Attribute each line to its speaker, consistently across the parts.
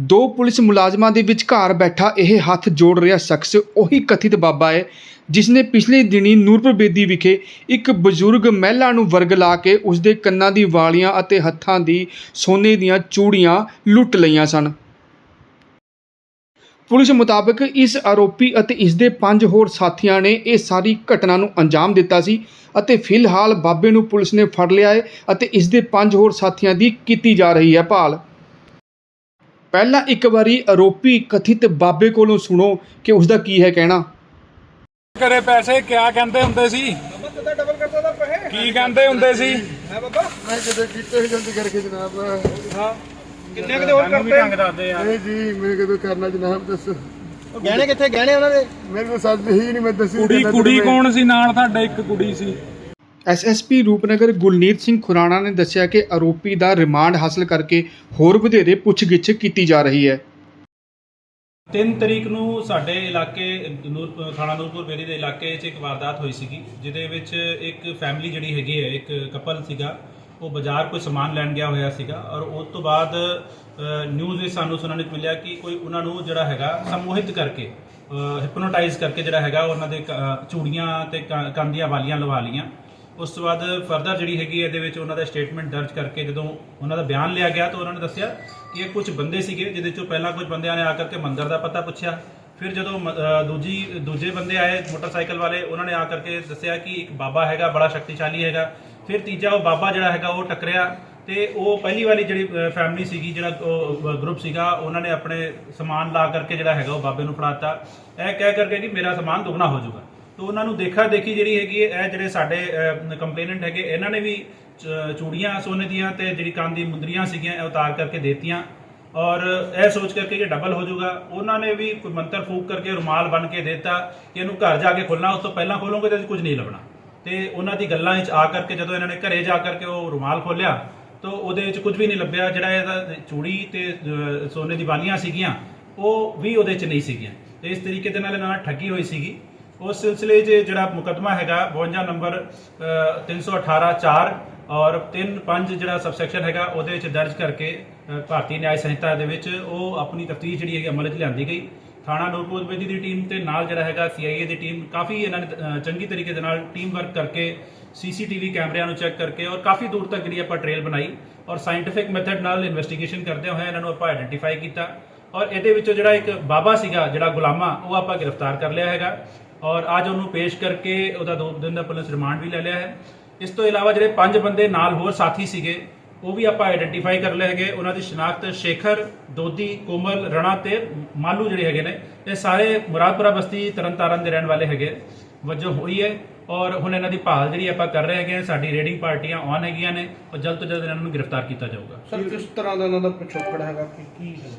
Speaker 1: ਦੋ ਪੁਲਿਸ ਮੁਲਾਜ਼ਮਾਂ ਦੇ ਵਿਚਕਾਰ ਬੈਠਾ ਇਹ ਹੱਥ ਜੋੜ ਰਿਹਾ ਸ਼ਖਸ ਉਹੀ ਕਥਿਤ ਬਾਬਾ ਹੈ ਜਿਸ ਨੇ ਪਿਛਲੇ ਦਿਨੀ ਨੂਰਪੁਰ ਬੇਦੀ ਵਿਖੇ ਇੱਕ ਬਜ਼ੁਰਗ ਮਹਿਲਾ ਨੂੰ ਵਰਗ ਲਾ ਕੇ ਉਸ ਦੇ ਕੰਨਾਂ ਦੀ ਵਾਲੀਆਂ ਅਤੇ ਹੱਥਾਂ ਦੀ ਸੋਨੇ ਦੀਆਂ ਚੂੜੀਆਂ ਲੁੱਟ ਲਈਆਂ ਸਨ। ਪੁਲਿਸ ਮੁਤਾਬਕ ਇਸ ਆਰੋਪੀ ਅਤੇ ਇਸ ਦੇ ਪੰਜ ਹੋਰ ਸਾਥੀਆਂ ਨੇ ਇਹ ਸਾਰੀ ਘਟਨਾ ਨੂੰ ਅੰਜਾਮ ਦਿੱਤਾ ਸੀ ਅਤੇ ਫਿਲਹਾਲ ਬਾਬੇ ਨੂੰ ਪੁਲਿਸ ਨੇ ਫੜ ਲਿਆ ਹੈ ਅਤੇ ਇਸ ਦੇ ਪੰਜ ਹੋਰ ਸਾਥੀਆਂ ਦੀ ਕੀਤੀ ਜਾ ਰਹੀ ਹੈ ਭਾਲ। ਪਹਿਲਾਂ ਇੱਕ ਵਾਰੀ ਆਰੋਪੀ ਕਥਿਤ ਬਾਬੇ ਕੋਲੋਂ ਸੁਣੋ ਕਿ ਉਸ ਦਾ ਕੀ ਹੈ ਕਹਿਣਾ।
Speaker 2: ਕਰੇ ਪੈਸੇ ਕਿਆ ਕਹਿੰਦੇ ਹੁੰਦੇ ਸੀ?
Speaker 3: ਕਿੱਦਾਂ ਡਬਲ ਕਰ ਸਕਦਾ ਪੈਸੇ
Speaker 2: ਕੀ ਕਹਿੰਦੇ ਹੁੰਦੇ ਸੀ?
Speaker 3: ਹੈ ਬਾਬਾ
Speaker 4: ਮੈਂ ਕਿਤੇ ਕੀਤੇ ਸੀ ਜਲਦੀ ਕਰਕੇ ਜਨਾਬ।
Speaker 3: ਹਾਂ। ਕਿੰਨੇ ਕਿਤੇ ਹੋਰ ਕਰਤੇ?
Speaker 2: ਦੱਸਦੇ
Speaker 4: ਨਹੀਂ ਜੀ ਮੇਰੇ ਕੋਲ ਕਰਨਾ ਜਨਾਬ ਦੱਸੋ।
Speaker 3: ਗਹਿਣੇ ਕਿੱਥੇ? ਗਹਿਣੇ ਉਹਨਾਂ ਦੇ?
Speaker 4: ਮੇਰੇ ਕੋਲ ਸੱਚ ਹੀ ਨਹੀਂ ਮੈਂ ਦੱਸੀ।
Speaker 2: ਕੁੜੀ
Speaker 4: ਕਿੱਦਾਂ
Speaker 2: ਕੁੜੀ ਕੌਣ ਸੀ? ਨਾਲ ਤੁਹਾਡੇ ਇੱਕ ਕੁੜੀ ਸੀ।
Speaker 1: ਐਸਐਸਪੀ ਰੂਪਨਗਰ ਗੁਲਨੀਤ ਸਿੰਘ ਖੁਰਾਣਾ ਨੇ ਦੱਸਿਆ ਕਿ ਆਰੋਪੀ ਦਾ ਰਿਮਾਂਡ ਹਾਸਲ ਕਰਕੇ ਹੋਰ ਵਧੇਰੇ ਪੁੱਛਗਿੱਛ ਕੀਤੀ ਜਾ ਰਹੀ ਹੈ।
Speaker 5: 3 ਤਰੀਕ ਨੂੰ ਸਾਡੇ ਇਲਾਕੇ, ਨੂਰ, ਥਾਣਾ ਨੂਰਪੁਰ ਬੇਰੀ ਦੇ ਇਲਾਕੇ 'ਚ ਇੱਕ ਵਾਰਦਾਤ ਹੋਈ ਸੀਗੀ, ਜਿਹਦੇ ਵਿੱਚ ਇੱਕ ਫੈਮਿਲੀ ਜਿਹੜੀ ਹੈਗੀ ਹੈ, ਇੱਕ ਕਪਲ ਸੀਗਾ, ਉਹ ਬਾਜ਼ਾਰ ਕੋਈ ਸਮਾਨ ਲੈਣ ਗਿਆ ਹੋਇਆ ਸੀਗਾ ਔਰ ਉਸ ਤੋਂ ਬਾਅਦ ਨਿਊਜ਼ ਵਿੱਚ ਸਾਨੂੰ ਸੁਣਨ ਨੂੰ ਮਿਲਿਆ ਕਿ ਕੋਈ ਉਹਨਾਂ ਨੂੰ ਜਿਹੜਾ ਹੈਗਾ ਸਮੋਹਿਤ ਕਰਕੇ ਹਿਪਨੋਟਾਈਜ਼ ਕਰਕੇ ਜਿਹੜਾ ਹੈਗਾ ਉਹਨਾਂ ਦੇ ਕ- ਚੂੜੀਆਂ ਤੇ ਕ- ਕੰਨ ਦੀਆਂ ਵਾਲੀਆਂ ਲਵਾ ਲੀਆਂ ਉਸ ਤੋਂ ਬਾਅਦ ਫਰਦਰ ਜਿਹੜੀ ਹੈਗੀ ਹੈ ਇਹਦੇ ਵਿੱਚ ਉਹਨਾਂ ਦਾ ਸਟੇਟਮੈਂਟ ਦਰਜ ਕਰਕੇ ਜਦੋਂ ਉਹਨਾਂ ਦਾ ਬਿਆਨ ਲਿਆ ਗਿਆ ਤਾਂ ਉਹਨਾਂ ਨੇ ਦੱਸਿਆ ਕਿ ਇਹ ਕੁਝ ਬੰਦੇ ਸੀਗੇ, ਜਿਹਦੇ ਚੋਂ ਪਹਿਲਾਂ ਕੁਝ ਬੰਦਿਆਂ ਨੇ ਆ ਕਰਕੇ ਮੰਦਰ ਦਾ ਪਤਾ ਪੁੱਛਿਆ। ਫਿਰ ਜਦੋਂ ਮ- ਦੂਜੀ, ਦੂਜੇ ਬੰਦੇ ਆਏ ਮੋਟਰਸਾਈਕਲ ਵਾਲੇ, ਉਹਨਾਂ ਨੇ ਆ ਕਰਕੇ ਦੱਸਿਆ ਕਿ ਇੱਕ ਬਾਬਾ ਹੈਗਾ, ਬੜਾ ਸ਼ਕਤੀਸ਼ਾਲੀ ਹੈਗਾ। ਫਿਰ ਤੀਜਾ ਉਹ ਬਾਬਾ ਜਿਹੜਾ ਹੈਗਾ, ਉਹ ਟੱਕਰਿਆ ਤੇ ਉਹ ਪਹਿਲੀ ਵਾਲੀ ਜਿਹੜੀ ਫੈਮਿਲੀ ਸੀਗੀ, ਜਿਹੜਾ ਉਹ ਗਰੁੱਪ ਸੀਗਾ, ਉਹਨਾਂ ਨੇ ਆਪਣੇ ਸਮਾਨ ਲਾ ਕਰਕੇ ਜਿਹੜਾ ਹੈਗਾ ਉਹ ਬਾਬੇ ਨੂੰ ਫੜਾਤਾ ਇਹ ਕਹਿ ਕਰਕੇ ਕਿ ਮੇਰਾ ਸਮਾਨ ਦੁੱਗਣਾ ਹੋ ਜਾਊਗਾ। ਤਾਂ ਉਹਨਾਂ ਨੂੰ ਦੇਖਾ ਦੇਖੀ ਜਿਹੜੀ ਹੈਗੀ ਹੈ, ਇਹ ਜਿਹੜੇ ਸਾਡੇ ਕੰਪਲੇਨੈਂਟ ਹੈਗੇ, ਇਹਨਾਂ ਨੇ ਵੀ ਚੂੜੀਆਂ ਸੋਨੇ ਦੀਆਂ ਤੇ ਜਿਹੜੀ ਕੰਨ ਦੀ ਮੁੰਦਰੀਆਂ ਸੀਗੀਆਂ, ਇਹ ਉਤਾਰ ਕਰਕੇ ਦੇਤੀਆਂ। ਔਰ ਇਹ ਸੋਚ ਕਰਕੇ ਕਿ ਡਬਲ ਹੋ ਜਾਊਗਾ। ਉਹਨਾਂ ਨੇ ਵੀ ਕੋਈ ਮੰਤਰ ਫੂਕ ਕਰਕੇ ਰੁਮਾਲ ਬਣ ਕੇ ਦੇਤਾ ਕਿ ਇਹਨੂੰ ਘਰ ਜਾ ਕੇ ਖੋਲਣਾ ਉਸ ਤੋਂ ਪਹਿਲਾਂ ਖੋਲੋਗੇ ਤਾਂ ਕੁਝ ਨਹੀਂ ਲੱਭਣਾ। ਤੇ ਉਹਨਾਂ ਦੀ ਗੱਲਾਂ ਵਿੱਚ ਆ ਕਰਕੇ ਜਦੋਂ ਇਹਨਾਂ ਨੇ ਘਰੇ ਜਾ ਕਰਕੇ ਉਹ ਰੁਮਾਲ ਖੋਲਿਆ ਤਾਂ ਉਹਦੇ ਵਿੱਚ ਕੁਝ ਵੀ ਨਹੀਂ ਲੱਭਿਆ। ਜਿਹੜਾ ਇਹਦਾ ਚੂੜੀ ਤੇ ਸੋਨੇ ਦੀ ਬਾਲੀਆਂ ਸੀਗੀਆਂ, ਉਹ ਵੀ ਉਹਦੇ 'ਚ ਨਹੀਂ ਸੀਗੀਆਂ। ਤੇ ਇਸ ਤਰੀਕੇ ਦੇ ਨਾਲ ਇਹਨਾਂ ਨਾਲ ਠੱਗੀ ਹੋਈ ਸੀਗੀ। ਉਸ ਸਿਲਸਿਲੇ 'ਚ ਜਿਹੜਾ ਮੁਕੱਦਮਾ ਹੈਗਾ 52 ਨੰਬਰ ਅ, 318 4 ਔਰ 35 ਜਿਹੜਾ ਸਬਸੈਕਸ਼ਨ ਹੈਗਾ ਉਹਦੇ ਵਿੱਚ ਦਰਜ ਕਰਕੇ ਭਾਰਤੀ ਨਿਆਂ ਸੰਹਿਤਾ ਦੇ ਵਿੱਚ ਉਹ ਆਪਣੀ ਤਫਤੀਸ਼ ਜਿਹੜੀ ਹੈਗੀ ਅਮਲ 'ਚ ਲਿਆਂਦੀ ਗਈ। ਥਾਣਾ ਨੂਰਪੁਰ ਬੇਦੀ ਦੀ ਟੀਮ ਤੇ ਨਾਲ ਜਿਹੜਾ ਹੈਗਾ ਸੀਆਈਏ ਦੀ ਟੀਮ ਕਾਫੀ ਇਹਨਾਂ ਨੇ ਚੰਗੀ ਤਰੀਕੇ ਦੇ ਨਾਲ ਟੀਮ ਵਰਕ ਕਰਕੇ ਸੀਸੀਟੀਵੀ ਕੈਮਰਿਆਂ ਨੂੰ ਚੈੱਕ ਕਰਕੇ ਔਰ ਕਾਫੀ ਦੂਰ ਤੱਕ ਜਿਹੜੀ ਆਪਾਂ ਟ੍ਰੇਲ ਬਣਾਈ ਔਰ ਸਾਇੰਟੀਫਿਕ ਮੈਥਡ ਨਾਲ ਇਨਵੈਸਟੀਗੇਸ਼ਨ ਕਰਦੇ ਹੋਏ ਇਹਨਾਂ ਨੂੰ ਆਪਾਂ ਆਇਡੈਂਟੀਫਾਈ ਕੀਤਾ ਔਰ ਇਹਦੇ ਵਿੱਚੋਂ ਜਿਹੜਾ ਇੱਕ ਬਾਬਾ ਸੀਗਾ ਜਿਹੜਾ ਗੁਲਾਮਾ ਉਹ ਆਪਾਂ ਗ੍ਰਿਫਤਾਰ ਕਰ ਲਿਆ ਹੈਗਾ। ਔਰ ਅੱਜ ਉਹਨੂੰ ਪੇਸ਼ ਕਰਕੇ ਉਹਦਾ ਦੋ ਦਿਨ ਦਾ ਪੁਲਿਸ ਰਿਮਾਂਡ ਵੀ ਲੈ ਲਿਆ ਹੈ। ਇਸ ਤੋਂ ਇਲਾਵਾ ਜਿਹੜੇ ਪੰਜ ਬੰਦੇ ਨਾਲ ਹੋਰ ਸਾਥੀ ਸੀਗੇ ਉਹ ਵੀ ਆਪਾਂ ਆਇਡੈਂਟੀਫਾਈ ਕਰ ਲਏ ਹੈਗੇ। ਉਹਨਾਂ ਦੀ ਸ਼ਨਾਖਤ ਸ਼ੇਖਰ ਦੋਦੀ ਕੋਮਲ ਰਣਾ ਤੇ ਮਾਲੂ ਜਿਹੜੇ ਹੈਗੇ ਨੇ ਇਹ ਸਾਰੇ ਮੁਰਾਦਪੁਰਾ ਬਸਤੀ ਤਰਨਤਾਰਨ ਦੇ ਰਹਿਣ ਵਾਲੇ ਹੈਗੇ। ਵਜੋਂ ਹੋਈ ਹੈ ਔਰ ਹੁਣ ਇਹਨਾਂ ਦੀ ਭਾਲ ਜਿਹੜੀ ਆਪਾਂ ਕਰ ਰਹੇ ਹੈਗੇ ਹਾਂ, ਸਾਡੀ ਰੇਡਿੰਗ ਪਾਰਟੀਆਂ ਔਨ ਹੈਗੀਆਂ ਨੇ ਔਰ ਜਲਦ ਤੋਂ ਜਲਦ ਇਹਨਾਂ ਨੂੰ ਗ੍ਰਿਫਤਾਰ ਕੀਤਾ ਜਾਊਗਾ।
Speaker 3: ਸਰ ਕਿਸ ਤਰ੍ਹਾਂ ਦਾ ਇਹਨਾਂ ਦਾ ਪਿਛੋਕੜ ਹੈਗਾ? ਕਿ ਕੀ ਹੈ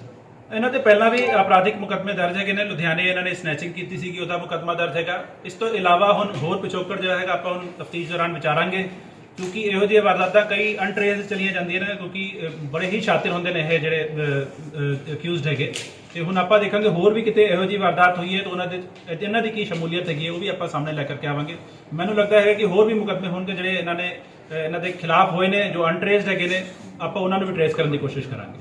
Speaker 5: ਇਹਨਾਂ ਤੇ ਪਹਿਲਾਂ ਵੀ ਅਪਰਾਧਿਕ ਮੁਕੱਦਮੇ ਦਰਜ ਹੈਗੇ ਨੇ। ਲੁਧਿਆਣੇ ਇਹਨਾਂ ਨੇ ਸਨੈਚਿੰਗ ਕੀਤੀ ਸੀਗੀ, ਉਹਦਾ ਮੁਕੱਦਮਾ ਦਰਜ ਹੈਗਾ। ਇਸ ਤੋਂ ਇਲਾਵਾ ਹੁਣ ਹੋਰ ਪਿਛੋਕੜ ਜਿਹੜਾ ਹੈਗਾ, ਆਪਾਂ ਹੁਣ ਤਫਤੀਸ਼ ਦੌਰਾਨ ਵਿਚਾਰਾਂਗੇ, ਕਿਉਂਕਿ ਇਹੋ ਜਿਹੀਆਂ ਵਾਰਦਾਤਾਂ ਕਈ ਅਨਟ੍ਰੇਸ ਚਲੀਆਂ ਜਾਂਦੀਆਂ ਨੇ, ਕਿਉਂਕਿ ਬੜੇ ਹੀ ਸ਼ਾਤਿਰ ਹੁੰਦੇ ਨੇ ਇਹ ਜਿਹੜੇ ਅਕਿਊਜ਼ਡ ਹੈਗੇ। ਤੇ ਹੁਣ ਆਪਾਂ ਦੇਖਾਂਗੇ ਹੋਰ ਵੀ ਕਿਤੇ ਇਹੋ ਜਿਹੀ ਵਾਰਦਾਤ ਹੋਈ ਹੈ ਤਾਂ ਉਹਨਾਂ ਦੇ, ਇਹਨਾਂ ਦੀ ਕੀ ਸ਼ਮੂਲੀਅਤ ਹੈਗੀ ਹੈ, ਉਹ ਵੀ ਆਪਾਂ ਸਾਹਮਣੇ ਲੈ ਕਰਕੇ ਆਵਾਂਗੇ। ਮੈਨੂੰ ਲੱਗਦਾ ਹੈ ਕਿ ਹੋਰ ਵੀ ਮੁਕੱਦਮੇ ਹੋਣਗੇ ਜਿਹੜੇ ਇਹਨਾਂ ਨੇ ਇਹਨਾਂ ਦੇ ਖਿਲਾਫ ਹੋਏ ਨੇ, ਜੋ ਅਨਟ੍ਰੇਸਡ ਹੈਗੇ ਨੇ, ਆਪਾਂ ਉਹਨਾਂ ਨੂੰ ਵੀ ਟ੍ਰੇਸ ਕਰਨ ਦੀ ਕੋਸ਼ਿਸ਼ ਕਰਾਂਗੇ।